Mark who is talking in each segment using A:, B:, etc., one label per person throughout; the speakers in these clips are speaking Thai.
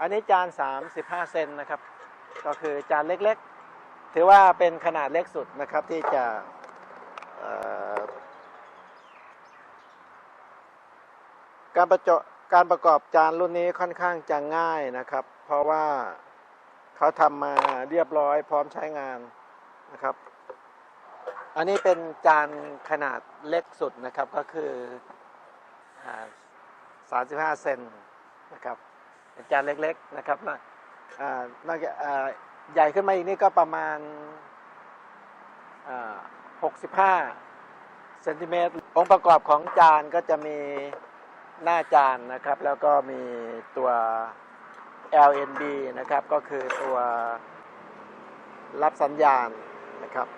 A: อันนี้จาน 35 เซนนะครับ ก็คือจานเล็กๆ ถือว่าเป็นขนาดเล็กสุดนะครับที่จะการประจบการประกอบจานรุ่นนี้ค่อนข้างจะง่ายนะครับ เพราะว่าเขาทำมาเรียบร้อยพร้อมใช้งานนะครับ อันนี้เป็นจานขนาดเล็กสุดนะครับก็คือ 35 เซนนะครับ จานเล็กๆนะครับนะอ่านอกจากใหญ่ขึ้นมาอีกนี่ก็ประมาณ 65 เซนติเมตร องค์ประกอบของจานก็จะมีหน้าจานนะครับ แล้วก็มีตัว LNB นะครับ ก็คือตัวรับสัญญาณนะครับ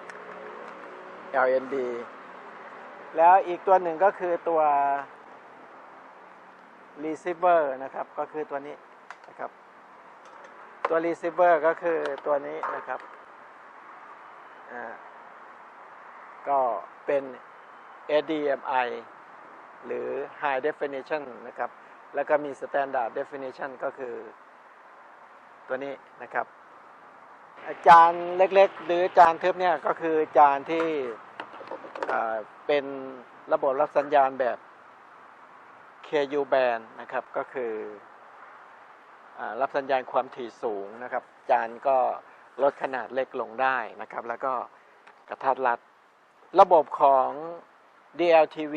A: LNB แล้วอีกตัวหนึ่งก็คือตัว receiver นะครับ ก็คือตัวนี้ นะครับ ตัว receiver ก็คือตัวนี้นะครับก็เป็น HDMI หรือ High Definition นะครับ แล้วก็มี Standard Definition ก็คือตัวนี้นะครับ จานเล็กๆ หรือจานทึบเนี่ยก็คือจานที่เป็นระบบรับสัญญาณแบบ KU band นะครับ ก็คือ รับสัญญาณความถี่สูงนะครับ จานก็ลดขนาดเล็กลงได้นะครับ แล้วก็กระทัดรัด ระบบของ DLTV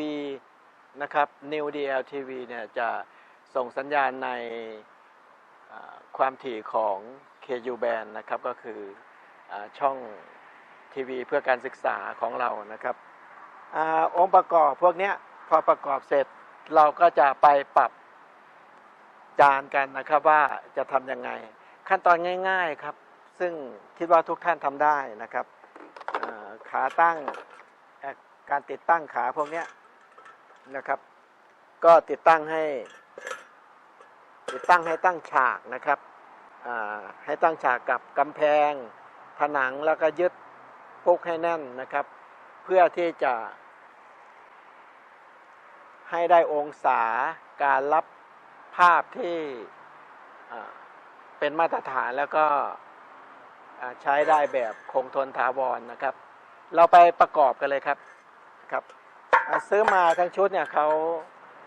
A: นะครับ New DLTV เนี่ยจะส่งสัญญาณในความถี่ของ KU band นะครับ ก็คืออช่องทีวีเพื่อการศึกษาของเรานะครับอองค์ประกอบพวกเนี้ยพอประกอบเสร็จเราก็จะไปปรับ จานกันนะครับว่าจะทำยังไง ขั้นตอนง่าย ๆครับ ซึ่งคิดว่าทุกท่านทำได้นะครับขาตั้งการติดตั้งขาพวกนี้นะครับ ก็ติดตั้งให้ ติดตั้งให้ตั้งฉากนะครับให้ตั้งฉากกับกำแพง ผนังแล้วก็ยึดพุกให้แน่นนะครับ เพื่อที่จะให้ได้องศาการรับ ภาพที่เป็นมาตรฐานแล้วก็ใช้ได้แบบคงทนถาวรนะครับ เราไปประกอบกันเลยครับครับซื้อมาทั้งชุดเนี่ยเขา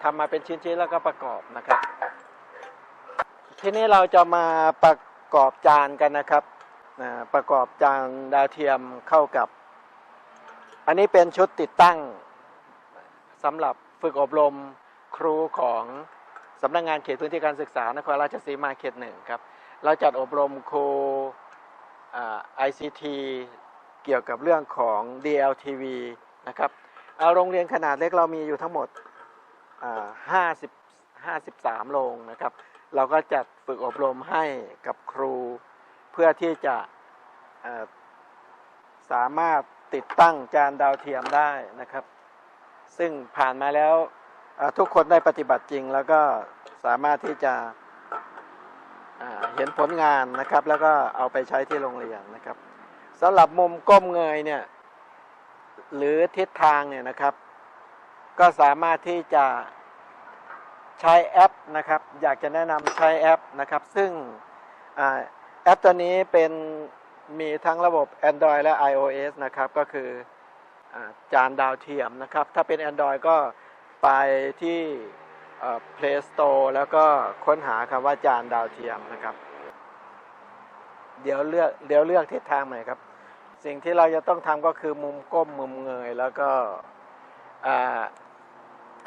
A: ทำมาเป็นชิ้นๆแล้วก็ประกอบนะครับ ทีนี้เราจะมาประกอบจานกันนะครับประกอบจานดาวเทียมเข้ากับ อันนี้เป็นชุดติดตั้งสำหรับฝึกอบรมครูของ สำนักงานเขตพื้นที่การศึกษานครราชสีมาเขตหนึ่งครับ เราจัดอบรมครูอ่า ICT เกี่ยวกับเรื่องของ DLTV นะครับเอาโรงเรียนขนาดเล็กเรามีอยู่ทั้งหมด 50 53 โรงนะครับ เราก็จัดฝึกอบรมให้กับครู เพื่อที่จะสามารถติดตั้งจานดาวเทียมได้นะครับ ซึ่งผ่านมาแล้วทุกคนได้ปฏิบัติจริงแล้วก็ สามารถที่จะเห็นผลงานนะครับ แล้วก็เอาไปใช้ที่โรงเรียนนะครับสำหรับมุมก้มเงยเนี่ยหรือทิศทางเนี่ยนะครับ ก็สามารถที่จะใช้แอปนะครับ อยากจะแนะนำใช้แอปนะครับ ซึ่งอแอปตัวนี้เป็นมีทั้งระบบ Android และ iOS นะครับ ก็คืออจานดาวเทียมนะครับ ถ้าเป็น Android ก็ไปที่ Play Store แล้วก็ค้นหาคำว่าจานดาวเทียมนะครับ เดี๋ยวเลือกเดี๋ยวเลือกทิศทางใหม่ครับ สิ่งที่เราจะต้องทำก็คือมุมก้มมุมเงย แล้วก็อ,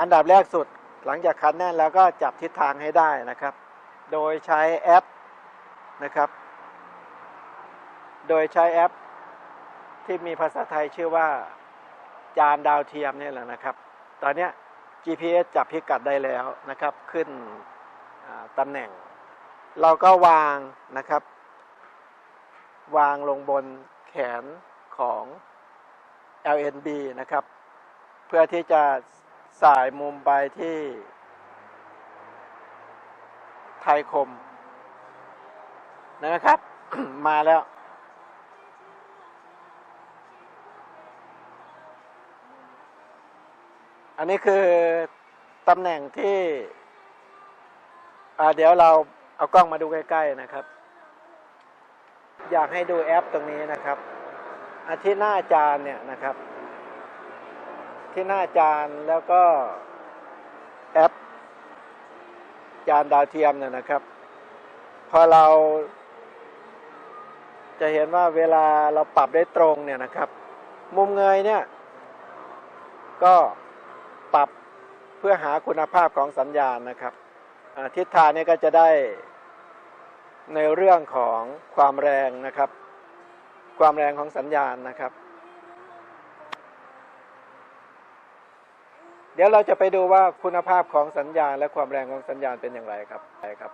A: อันดับแรกสุดหลังจากคันแน่นแล้วก็จับทิศทางให้ได้นะครับ โดยใช้แอปนะครับ โดยใช้แอปที่มีภาษาไทยชื่อว่าจานดาวเทียมนี่แหละนะครับ ตอนนี้ GPS จับพิกัดได้แล้วนะครับ ขึ้นตำแหน่ง เราก็วางนะครับ วางลงบนแขนของ LNB นะครับ เพื่อที่จะสายมุมไปที่ ไทยคมนะครับ มาแล้ว อันนี้คือตำแหน่งที่เดี๋ยวเราเอากล้องมาดูใกล้ ๆนะครับ อยากให้ดูแอปตรงนี้นะครับอาที่หน้าจานเนี่ยนะครับ ที่หน้าจานแล้วก็แอป จานดาวเทียมเนี่ยนะครับ พอเราจะเห็นว่าเวลาเราปรับได้ตรงเนี่ยนะครับ มุมเงยเนี่ย ก็ เพื่อหาคุณภาพของสัญญาณนะครับทิศทางนี่ยก็จะได้ในเรื่องของความแรงนะครับ ความแรงของสัญญาณนะครับ เดี๋ยวเราจะไปดูว่าคุณภาพของสัญญาณ และความแรงของสัญญาณเป็นอย่างไรครับไปครับ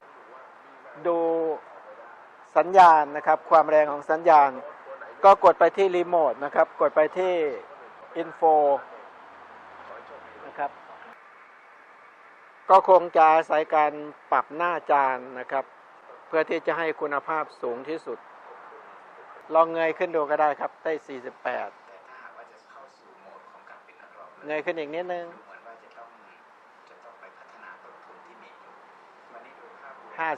A: ดูสัญญาณนะครับ ความแรงของสัญญาณ ก็กดไปที่รีโมทนะครับ กดไปที่อินโฟนะครับ ก็คงจะอาศัยการปรับหน้าจานนะครับ เพื่อที่จะให้คุณภาพสูงที่สุด ลองเงยขึ้นดูก็ได้ครับ ได้ 48
B: เง
A: ยขึ้นอีกนิดนึง
B: หมือนว่าจะต้องจะต้าต้นทุนที่มีอยู่วันนี้ดูภา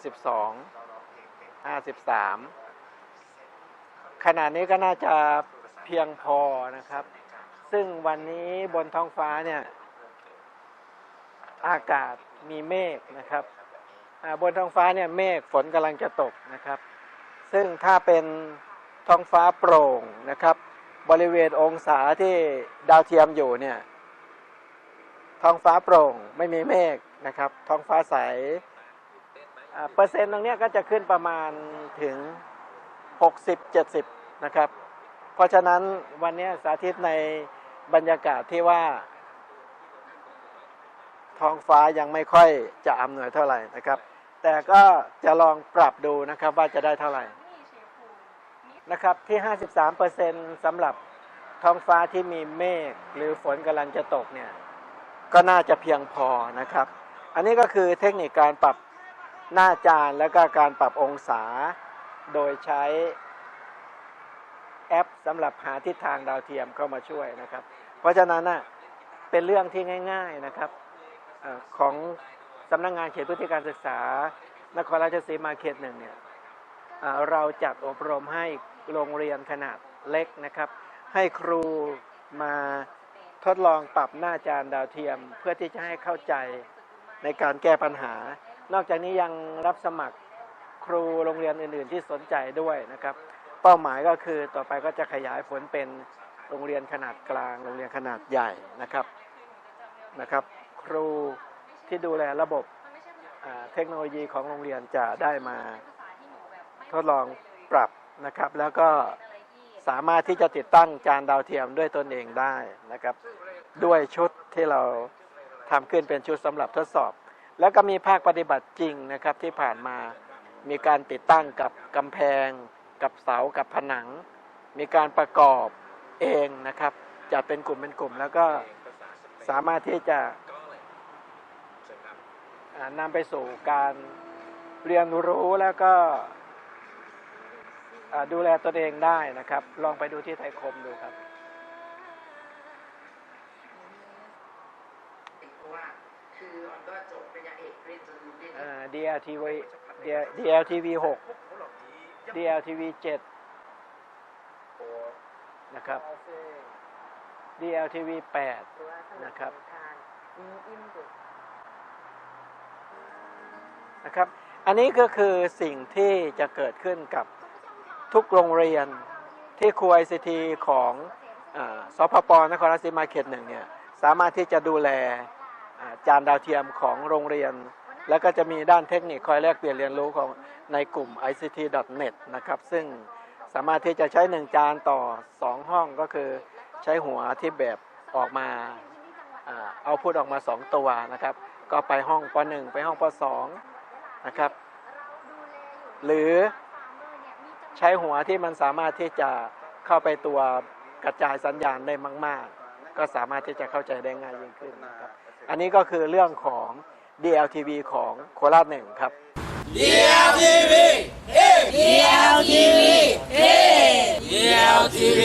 B: ม
A: 52 53ขนาดนี้ก็น่าจะเพียงพอนะครับ ซึ่งวันนี้บนท้องฟ้าเนี่ย อากาศมีเมฆนะครับบนท้องฟ้าเนี่ยเมฆฝนกำลังจะตกนะครับ ซึ่งถ้าเป็นท้องฟ้าโปร่งนะครับ บริเวณองศาที่ดาวเทียมอยู่เนี่ยท้องฟ้าโปร่งไม่มีเมฆนะครับ ท้องฟ้าใสอ่าเปอร์เซ็นต์ตรงนี้ก็จะขึ้นประมาณถึง 60-70 นะครับ เพราะฉะนั้นวันนี้สาธิตในบรรยากาศที่ว่า ท้องฟ้ายังไม่ค่อยจะอำนวยเท่าไหร่นะครับ แต่ก็จะลองปรับดูนะครับว่าจะได้เท่าไหร่นะครับที่ 53%สำหรับท้องฟ้าที่มีเมฆหรือฝนกำลังจะตกเนี่ยก็น่าจะเพียงพอนะครับ อันนี้ก็คือเทคนิคการปรับหน้าจานและก็การปรับองศา โดยใช้แอปสำหรับหาทิศทางดาวเทียมเข้ามาช่วยนะครับ เพราะฉะนั้นน่ะเป็นเรื่องที่ง่าย ๆนะครับ ของสำนักงงานเขตพื้นที่การศึกษา นครราชสีมาเขตหนึ่งเนี่ยเอ่อเราจัดอบรมให้โรงเรียนขนาดเล็กนะครับ ให้ครูมาทดลองปรับหน้าจานดาวเทียม เพื่อที่จะให้เข้าใจในการแก้ปัญหา นอกจากนี้ยังรับสมัครครูโรงเรียนอื่น ๆ ที่สนใจด้วยนะครับ เป้าหมายก็คือต่อไปก็จะขยายผลเป็นโรงเรียนขนาดกลาง โรงเรียนขนาดใหญ่นะครับนะครับ ครูที่ดูแลระบบเทคโนโลยีของโรงเรียนจะได้มาทดลองปรับนะครับ แล้วก็สามารถที่จะติดตั้งจานดาวเทียมด้วยตนเองได้นะครับ ด้วยชุดที่เราทำขึ้นเป็นชุดสำหรับทดสอบ แล้วก็มีภาคปฏิบัติจริงนะครับที่ผ่านมามีการติดตั้งกับกำแพง กับเสากับผนัง มีการประกอบเองนะครับจัดเป็นกลุ่มเป็นกลุ่ม แล้วก็สามารถที่จะ นำไปสู่การเรียนรู้แล้วก็อ่าดูแลตนเองได้นะครับ ลองไปดูที่ไทยคมดูครับ
C: เพราะว่าคือออนก็จบปริญญาเอกเรียนจนเรียน
A: อ่า DLTV DLTV 6 DLTV 7นะครับ DLTV 8นะครับ
C: อิ นะ
A: ครับ อันนี้ก็คือสิ่งที่จะเกิดขึ้นกับทุกโรงเรียนที่ครูไอซีทีของอาสพปนครราชสีมาเขตหนึ่งเนี่ยสามารถที่จะดูแลจานดาวเทียมของโรงเรียน แล้วก็จะมีด้านเทคนิคคอยแลกเปลี่ยนเรียนรู้ของในกลุ่ม ict.net นะครับ ซึ่งสามารถที่จะใช้หนึ่งจานต่อ 2 ห้องก็คือใช้หัวที่แบบออกมาอ่าเอาพูดออกมา 2 ตัวนะครับ ก็ไปห้องป .1 ไปห้องป .2 นะครับ หรือใช้หัวที่มันสามารถที่จะเข้าไปตัวกระจายสัญญาณได้มาก ๆ ก็สามารถที่จะเข้าใจได้ง่ายยิ่งขึ้นนะครับ อันนี้ก็คือเรื่องของ DLTV ของโคราชหนึ่งครับ
D: DLTV DLTV DLTV